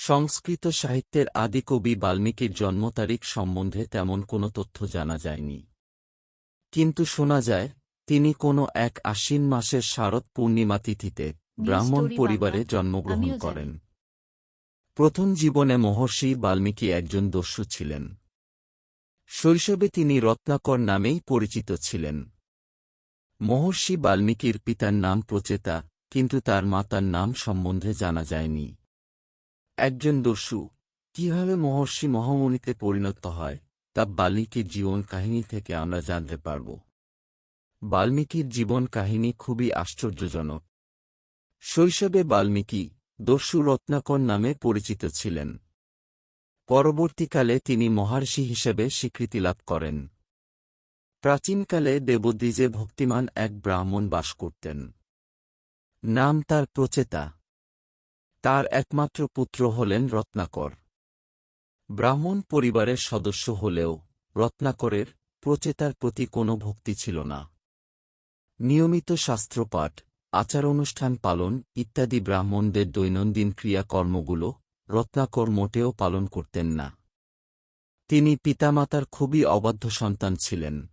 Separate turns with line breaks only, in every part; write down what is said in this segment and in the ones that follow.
সংস্কৃত সাহিত্যের আদি কবি বাল্মীকির জন্ম তারিখ সম্বন্ধে তেমন কোনো তথ্য জানা যায়নি। কিন্তু শোনা যায় তিনি কোনো এক আশ্বিন মাসের শারদ পূর্ণিমা তিথিতে ব্রাহ্মণ পরিবারে জন্মগ্রহণ করেন। প্রথম জীবনে মহর্ষি বাল্মীকি একজন দস্যু ছিলেন। শৈশবে তিনি রত্নাকর নামেই পরিচিত ছিলেন। মহর্ষি বাল্মীকির পিতার নাম প্রচেতা কিন্তু তার মাতার নাম সম্বন্ধে জানা যায়নি। একজন দস্যু। কীভাবে মহর্ষি মহামুনিতে পরিণত হয়, তা বাল্মীকির জীবন কাহিনী থেকে আমরা জানতে পারব। বাল্মীকির জীবন কাহিনী খুবই আশ্চর্যজনক। শৈশবে বাল্মীকি দস্যু রত্নাকর নামে পরিচিত ছিলেন। পরবর্তীকালে তিনি মহর্ষি হিসেবে স্বীকৃতি লাভ করেন। প্রাচীনকালে দেবদ্বীজে ভক্তিমান এক ব্রাহ্মণ বাস করতেন। নাম তার প্রচেতা। তার একমাত্র পুত্র হলেন রত্নাকর। ব্রাহ্মণ পরিবারের সদস্য হলেও রত্নাকরের প্রচেতার প্রতি কোনো ভক্তি ছিল না। নিয়মিত শাস্ত্রপাঠ আচার অনুষ্ঠান পালন ইত্যাদি ব্রাহ্মণদের দৈনন্দিন ক্রিয়াকর্মগুলো রত্নাকর মোটেও পালন করতেন না। তিনি পিতামাতার খুবই অবাধ্য সন্তান ছিলেন।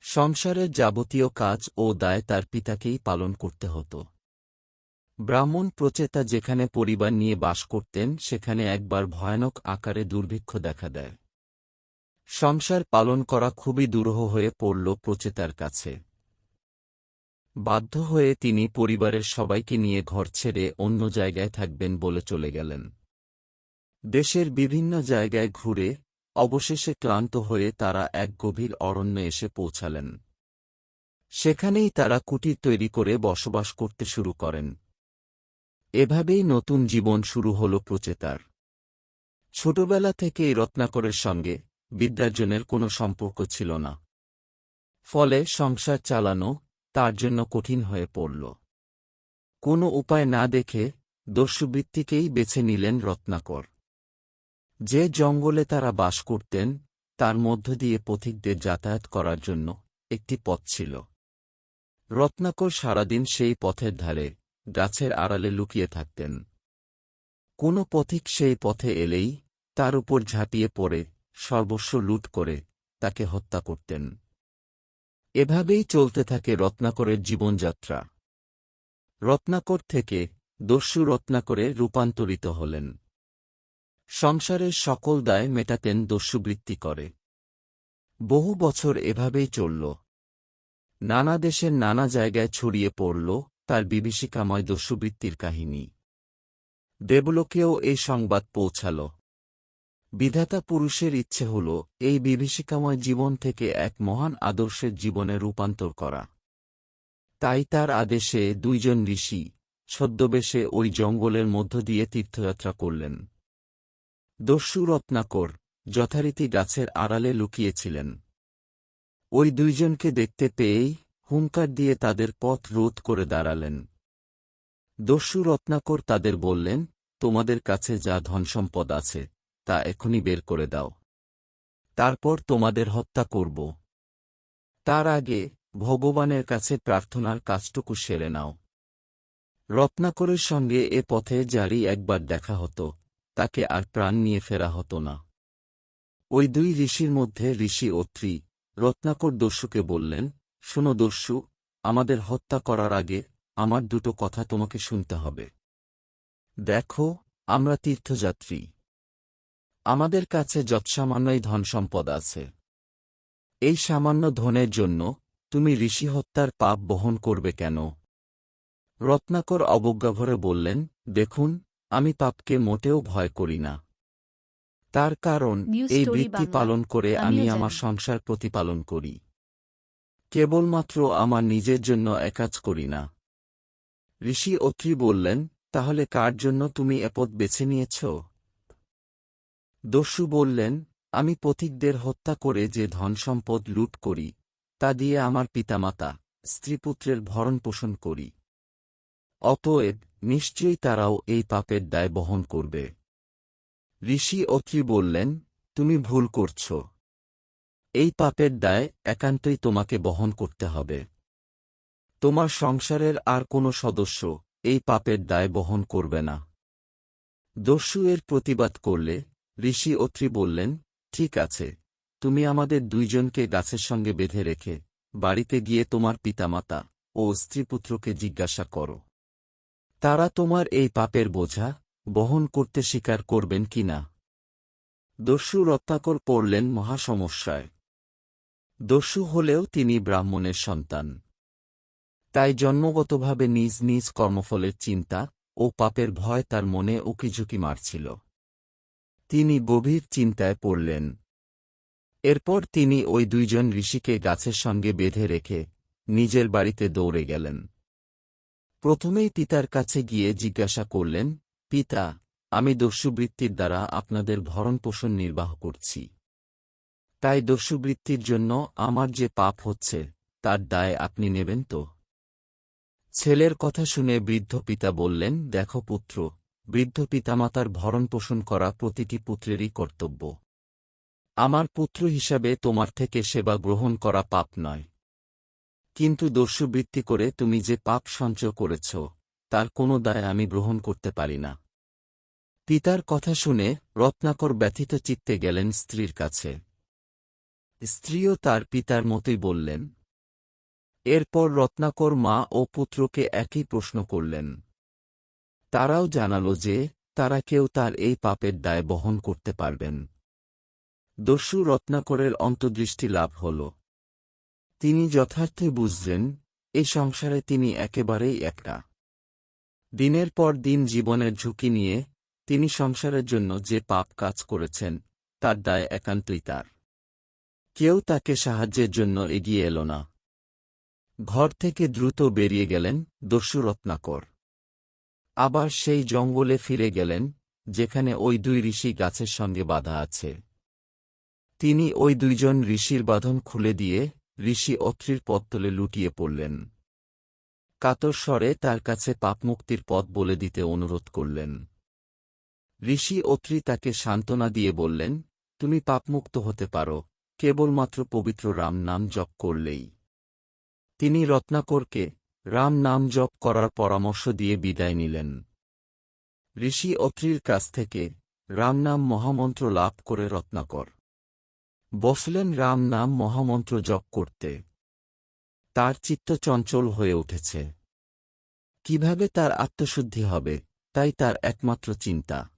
সংসারের যাবতীয় কাজ ও দায় তার পিতাকেই পালন করতে হতো। ব্রাহ্মণ প্রচেতা যেখানে পরিবার নিয়ে বাস করতেন, সেখানে একবার ভয়ানক আকারে দুর্ভিক্ষ দেখা দেয়। সংসার পালন করা খুবই দুরূহ হয়ে পড়ল প্রচেতার কাছে। বাধ্য হয়ে তিনি পরিবারের সবাইকে নিয়ে ঘর ছেড়ে অন্য জায়গায় থাকবেন বলে চলে গেলেন। দেশের বিভিন্ন জায়গায় ঘুরে অবশেষে ক্লান্ত হয়ে তারা এক গভীর অরণ্যে এসে পৌঁছালেন। সেখানেই তারা কুটির তৈরি করে বসবাস করতে শুরু করেন। এভাবেই নতুন জীবন শুরু হল প্রচেতার। ছোটবেলা থেকেই রত্নাকরের সঙ্গে বিদ্যার্জনের কোনো সম্পর্ক ছিল না। ফলে সংসার চালানো তার জন্য কঠিন হয়ে পড়ল। কোনো উপায় না দেখে দস্যুবৃত্তিকেই বেছে নিলেন রত্নাকর। যে জঙ্গলে তারা বাস করতেন, তার মধ্য দিয়ে পথিকদের যাতায়াত করার জন্য একটি পথ ছিল। রত্নাকর সারাদিন সেই পথের ধারে গাছের আড়ালে লুকিয়ে থাকতেন। কোনো পথিক সেই পথে এলেই তার উপর ঝাঁপিয়ে পড়ে, সর্বস্ব লুট করে তাকে হত্যা করতেন। এভাবেই চলতে থাকে রত্নাকরের জীবনযাত্রা। রত্নাকর থেকে দস্যু রত্নাকরে রূপান্তরিত হলেন। সংসারের সকল দায় মেটাতেন দস্যুবৃত্তি করে। বহু বছর এভাবেই চলল। নানা দেশের নানা জায়গায় ছড়িয়ে পড়ল তার বিভীষিকাময় দস্যুবৃত্তির কাহিনী। দেবলোকেও এই সংবাদ পৌঁছাল। বিধাতা পুরুষের ইচ্ছে হল এই বিভীষিকাময় জীবন থেকে এক মহান আদর্শের জীবনে রূপান্তর করা। তাই তার আদেশে দুইজন ঋষি ছদ্মবেশে ওই জঙ্গলের মধ্য দিয়ে তীর্থযাত্রা করলেন। দস্যু রত্নাকর যথারীতি গাছের আড়ালে লুকিয়েছিলেন। ওই দুইজনকে দেখতে পেয়েই হুঙ্কার দিয়ে তাদের পথ রোধ করে দাঁড়ালেন। দস্যু রত্নাকর তাদের বললেন, তোমাদের কাছে যা ধনসম্পদ আছে, তা এখনই বের করে দাও। তারপর তোমাদের হত্যা করব। তার আগে ভগবানের কাছে প্রার্থনার কাজটুকু সেরে নাও। রত্নাকরের সঙ্গে এ পথে যারই একবার দেখা হতো, তাকে আর প্রাণ নিয়ে ফেরা হতো না। ওই দুই ঋষির মধ্যে ঋষি অত্রি রত্নাকর দস্যুকে বললেন শোনো দস্যু আমাদের হত্যা করার আগে আমার দুটো কথা তোমাকে শুনতে হবে। দেখো আমরা তীর্থযাত্রী। আমাদের কাছে যৎসামান্যই ধন সম্পদ আছে। এই সামান্য ধনের জন্য তুমি ঋষি হত্যার পাপ বহন করবে কেন? রত্নাকর অবজ্ঞাভরে বললেন দেখুন আমি পাপকে মোটেও ভয় করি না। তার কারণ এই বৃত্তি পালন করে আমি আমার সংসার প্রতিপালন করি। কেবলমাত্র আমার নিজের জন্য একাজ করি না। ঋষি অত্রি বললেন, তাহলে কার জন্য তুমি এ পথ বেছে নিয়েছ? দস্যু বললেন, আমি পথিকদের হত্যা করে যে ধনসম্পদ লুট করি, তা দিয়ে আমার পিতামাতা স্ত্রীপুত্রের ভরণ পোষণ করি। অতএব নিশ্চয়ই তারাও এই পাপের দায় বহন করবে। ঋষি অত্রি বললেন, তুমি ভুল করছ। এই পাপের দায় একান্তই তোমাকে বহন করতে হবে। তোমার সংসারের আর কোনো সদস্য এই পাপের দায় বহন করবে না। দস্যু এর প্রতিবাদ করলে ঋষি অত্রি বললেন, ঠিক আছে, তুমি আমাদের দুইজনকে গাছের সঙ্গে বেঁধে রেখে বাড়িতে গিয়ে তোমার পিতামাতা ও স্ত্রীপুত্রকে জিজ্ঞাসা করো। তারা তোমার এই পাপের বোঝা বহন করতে স্বীকার করবেন কি না? দস্যু রত্নাকর পড়লেন মহাসমস্যায়। দস্যু হলেও তিনি ব্রাহ্মণের সন্তান। তাই জন্মগতভাবে নিজ নিজ কর্মফলের চিন্তা ও পাপের ভয় তার মনে উকিঝুঁকি মারছিল। তিনি গভীর চিন্তায় পড়লেন। এরপর তিনি ওই দুইজন ঋষিকে গাছের সঙ্গে বেঁধে রেখে নিজের বাড়িতে দৌড়ে গেলেন। প্রথমেই পিতার কাছে গিয়ে জিজ্ঞাসা করলেন, পিতা, আমি দস্যুবৃত্তির দ্বারা আপনাদের ভরণপোষণ নির্বাহ করছি। তাই দস্যুবৃত্তির জন্য আমার যে পাপ হচ্ছে, তার দায় আপনি নেবেন তো? ছেলের কথা শুনে বৃদ্ধ পিতা বললেন, দেখো পুত্র, বৃদ্ধ পিতামাতার ভরণপোষণ করা প্রতিটি পুত্রেরই কর্তব্য। আমার পুত্র হিসাবে তোমার থেকে সেবা গ্রহণ করা পাপ নয়। কিন্তু দস্যুবৃত্তি করে তুমি যে পাপ সঞ্চয় করেছ, তার কোনো দায় আমি গ্রহণ করতে পারি না। পিতার কথা শুনে রত্নাকর ব্যথিত চিত্তে গেলেন স্ত্রীর কাছে। স্ত্রীও তার পিতার মতোই বললেন। এরপর রত্নাকর মা ও পুত্রকে একই প্রশ্ন করলেন। তারাও জানাল যে, তারা কেউ তার এই পাপের দায় বহন করতে পারবেন। দস্যু রত্নাকরের অন্তর্দৃষ্টি লাভ হল। তিনি যথার্থে বুঝলেন এই সংসারে তিনি একেবারেই একটা। দিনের পর দিন জীবনের ঝুঁকি নিয়ে তিনি সংসারের জন্য যে পাপ কাজ করেছেন, তার দায় একান্তই তার। কেউ তাকে সাহায্যের জন্য এগিয়ে এল না। ঘর থেকে দ্রুত বেরিয়ে গেলেন দস্যু রত্নাকর আবার সেই জঙ্গলে ফিরে গেলেন, যেখানে ওই দুই ঋষি গাছের সঙ্গে বাধা আছে। তিনি ওই দুইজন ঋষির বাঁধন খুলে দিয়ে ঋষি অত্রির পথতলে লুটিয়ে পড়লেন। কাতর স্বরে তার কাছে পাপমুক্তির পথ বলে দিতে অনুরোধ করলেন। ঋষি অত্রি তাকে সান্ত্বনা দিয়ে বললেন, তুমি পাপমুক্ত হতে পারো কেবলমাত্র পবিত্র রাম নাম জপ করলেই। তিনি রত্নাকরকে রাম নাম জপ করার পরামর্শ দিয়ে বিদায় নিলেন। ঋষি অত্রির কাছ থেকে রাম নাম মহামন্ত্র লাভ করে রত্নাকর। বসলেন রাম নাম মহামন্ত্র জপ করতে। তার চিত্ত চঞ্চল হয়ে উঠেছে। কীভাবে তার আত্মশুদ্ধি হবে, তাই তার একমাত্র চিন্তা।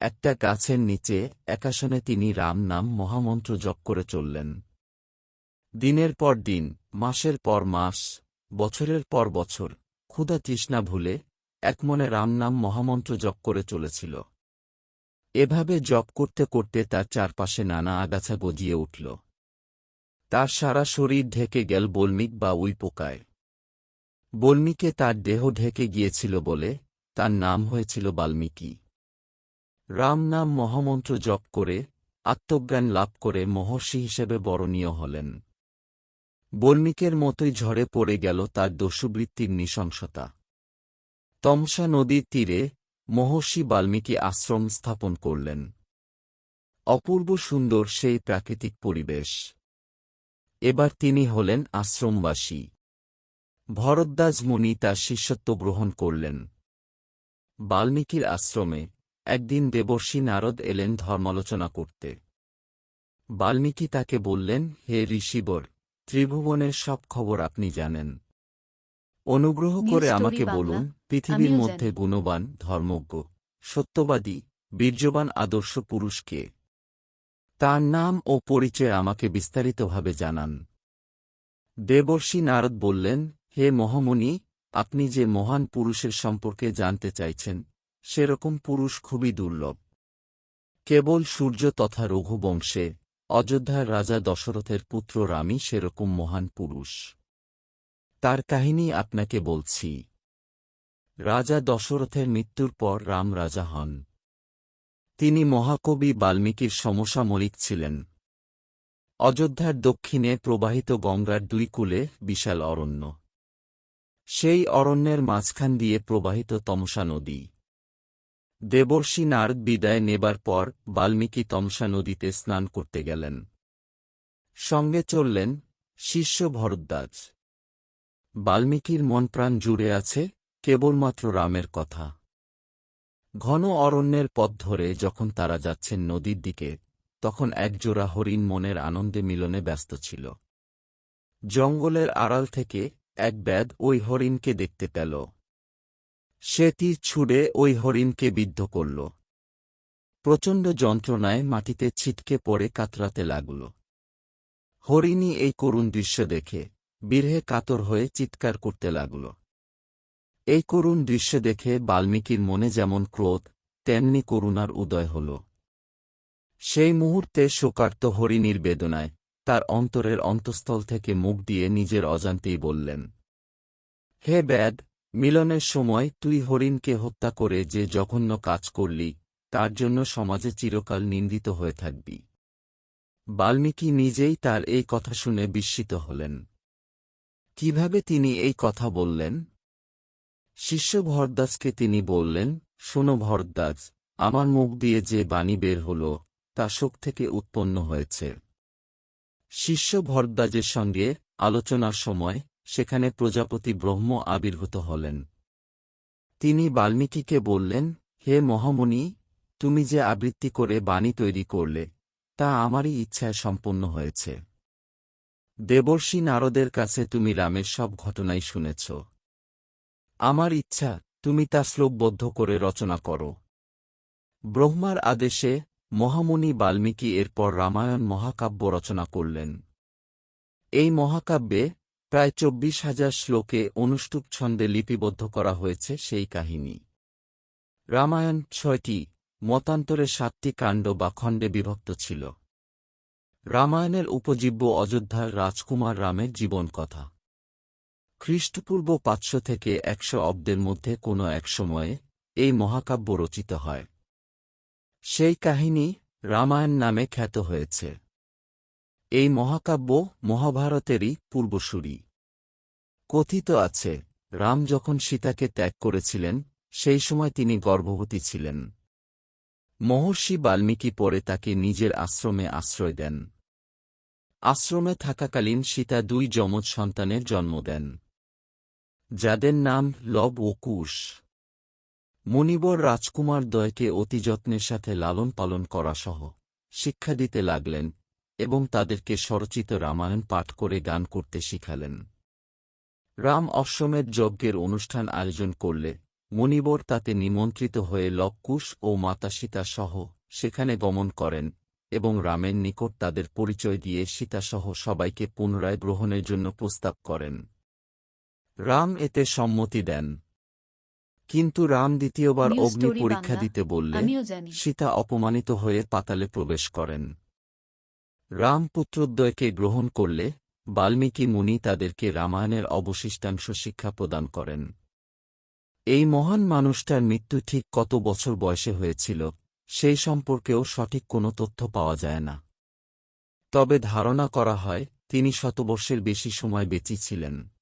একটা গাছের নিচে একাশনে তিনি রাম নাম মহামন্ত্র জপ করে চললেন। দিনের পর দিন, মাসের পর মাস, বছরের পর বছর, ক্ষুধা তৃষ্ণা ভুলে একমনে রাম নাম মহামন্ত্র জপ করে চলেছিল। এভাবে জপ করতে করতে তার চারপাশে নানা আগাছা গজিয়ে উঠল। তার সারা শরীর ঢেকে গেল বল্মিক বা উই পোকায়। বল্মিকে তার দেহ ঢেকে গিয়েছিল বলে তার নাম হয়েছিল বাল্মীকি। রাম নাম মহামন্ত্র জপ করে, আত্মজ্ঞান লাভ করে মহর্ষি হিসেবে বরণীয় হলেন। বল্মিকের মতোই ঝড়ে পড়ে গেল তার দস্যুবৃত্তির নৃশংসতা। তমসা নদীর তীরে মহর্ষি বাল্মীকি আশ্রম স্থাপন করলেন। অপূর্ব সুন্দর সেই প্রাকৃতিক পরিবেশ। এবার তিনি হলেন আশ্রমবাসী। ভরদ্বাজ মুনি তার শিষ্যত্ব গ্রহণ করলেন। বাল্মীকির আশ্রমে একদিন দেবর্ষী নারদ এলেন ধর্মালোচনা করতে। বাল্মীকি তাকে বললেন হে ঋষিবর ত্রিভুবনের সব খবর আপনি জানেন। অনুগ্রহ করে আমাকে বলুন পৃথিবীর মধ্যে গুণবান ধর্মজ্ঞ সত্যবাদী বীর্যবান আদর্শ পুরুষকে তার নাম ও পরিচয় আমাকে বিস্তারিতভাবে জানান। দেবর্ষী নারদ বললেন হে মহামুনি আপনি যে মহান পুরুষের সম্পর্কে জানতে চাইছেন সেরকম পুরুষ খুবই দুর্লভ। কেবল সূর্য তথা রঘুবংশে, অযোধ্যার রাজা দশরথের পুত্র রামই সেরকম মহান পুরুষ। তার কাহিনী আপনাকে বলছি। রাজা দশরথের মৃত্যুর পর রাম রাজা হন। তিনি মহাকবি বাল্মীকির সমসাময়িক ছিলেন। অযোধ্যার দক্ষিণে প্রবাহিত গঙ্গার দুই কূলে বিশাল অরণ্য। সেই অরণ্যের মাঝখান দিয়ে প্রবাহিত তমসা নদী। দেবর্ষী নারদ বিদায় নেবার পর বাল্মীকি তমসা নদীতে স্নান করতে গেলেন। সঙ্গে চললেন শিষ্য ভরদ্বাজ। বাল্মীকির মন প্রাণ জুড়ে আছে কেবলমাত্র রামের কথা। ঘন অরণ্যের পথ ধরে যখন তারা যাচ্ছেন নদীর দিকে, তখন একজোড়া হরিণ মনের আনন্দে মিলনে ব্যস্ত ছিল। জঙ্গলের আড়াল থেকে এক ব্যাদ ওই হরিণকে দেখতে পেল। সে তীর ছুড়ে ওই হরিণকে বিদ্ধ করল। প্রচণ্ড যন্ত্রণায় মাটিতে ছিটকে পড়ে কাতরাতে লাগল। হরিণী এই করুণ দৃশ্য দেখে বিরহে কাতর হয়ে চিৎকার করতে লাগল। এই করুণ দৃশ্য দেখে বাল্মীকির মনে যেমন ক্রোধ, তেমনি করুণার উদয় হল। সেই মুহূর্তে শোকার্ত হরিণীর বেদনায় তার অন্তরের অন্তঃস্থল থেকে মুখ দিয়ে নিজের অজান্তেই বললেন, হে ব্যাদ মিলনের সময় তুই হরিণকে হত্যা করে যে জঘন্য কাজ করলি, তার জন্য সমাজে চিরকাল নিন্দিত হয়ে থাকবি। বাল্মীকি নিজেই তার এই কথা শুনে বিস্মিত হলেন। কীভাবে তিনি এই কথা বললেন? শিষ্য ভরদ্বাজকে তিনি বললেন, শোনো ভরদ্বাজ, আমার মুখ দিয়ে যে বাণী বের হল, তা শোক থেকে উৎপন্ন হয়েছে। শিষ্য ভরদাজের সঙ্গে আলোচনার সময় সেখানে প্রজাপতি ব্রহ্ম আবির্ভূত হলেন। তিনি বাল্মীকিকে বললেন, হে মহামণি তুমি যে আবৃত্তি করে বাণী তৈরি করলে, তা আমারই ইচ্ছায় সম্পন্ন হয়েছে। দেবর্ষী নারদের কাছে তুমি রামের সব ঘটনাই শুনেছ। আমার ইচ্ছা, তুমি তা শ্লোকবদ্ধ করে রচনা করো। ব্রহ্মার আদেশে মহামুনি বাল্মীকি এরপর রামায়ণ মহাকাব্য রচনা করলেন। এই মহাকাব্যে প্রায় চব্বিশ হাজার শ্লোকে অনুষ্টুপ ছন্দে লিপিবদ্ধ করা হয়েছে সেই কাহিনী। রামায়ণ ছয়টি, মতান্তরে সাতটি কাণ্ড বা খণ্ডে বিভক্ত ছিল। রামায়ণের উপজীব্য অযোধ্যার রাজকুমার রামের জীবন কথা খ্রিস্টপূর্ব পাঁচশো থেকে একশো অব্দের মধ্যে কোনো এক সময়ে এই মহাকাব্য রচিত হয়। সেই কাহিনী রামায়ণ নামে খ্যাত হয়েছে। এই মহাকাব্য মহাভারতেরই পূর্বসূরি। কথিত আছে, রাম যখন সীতাকে ত্যাগ করেছিলেন, সেই সময় তিনি গর্ভবতী ছিলেন। মহর্ষি বাল্মীকি পরে তাকে নিজের আশ্রমে আশ্রয় দেন। আশ্রমে থাকাকালীন সীতা দুই যমজ সন্তানের জন্ম দেন। যাদের নাম লব ও কুশ। মণিবর রাজকুমার দয়কে অতি যত্নের সাথে লালন পালন করা সহ শিক্ষা দিতে লাগলেন। এবং তাদেরকে স্বরচিত রামায়ণ পাঠ করে গান করতে শিখালেন। রাম অশ্বমেধ যজ্ঞের অনুষ্ঠান আয়োজন করলে মণিবর তাতে নিমন্ত্রিত হয়ে লবকুশ ও মাতা সীতা সহ সেখানে গমন করেন এবং রামের নিকট তাদের পরিচয় দিয়ে সীতাসহ সবাইকে পুনরায় গ্রহণের জন্য প্রস্তাব করেন। রাম এতে সম্মতি দেন। কিন্তু রাম দ্বিতীয়বার অগ্নি পরীক্ষা দিতে বললে সীতা অপমানিত হয়ে পাতালে প্রবেশ করেন। রাম পুত্রদ্বয়কে গ্রহণ করলে বাল্মীকি মুনি তাদেরকে রামায়ণের অবশিষ্টাংশ শিক্ষা প্রদান করেন। এই মহান মানুষটার মৃত্যু ঠিক কত বছর বয়সে হয়েছিল, সেই সম্পর্কেও সঠিক কোনো তথ্য পাওয়া যায় না। তবে ধারণা করা হয়, তিনি শতবর্ষের বেশি সময় বেঁচে ছিলেন।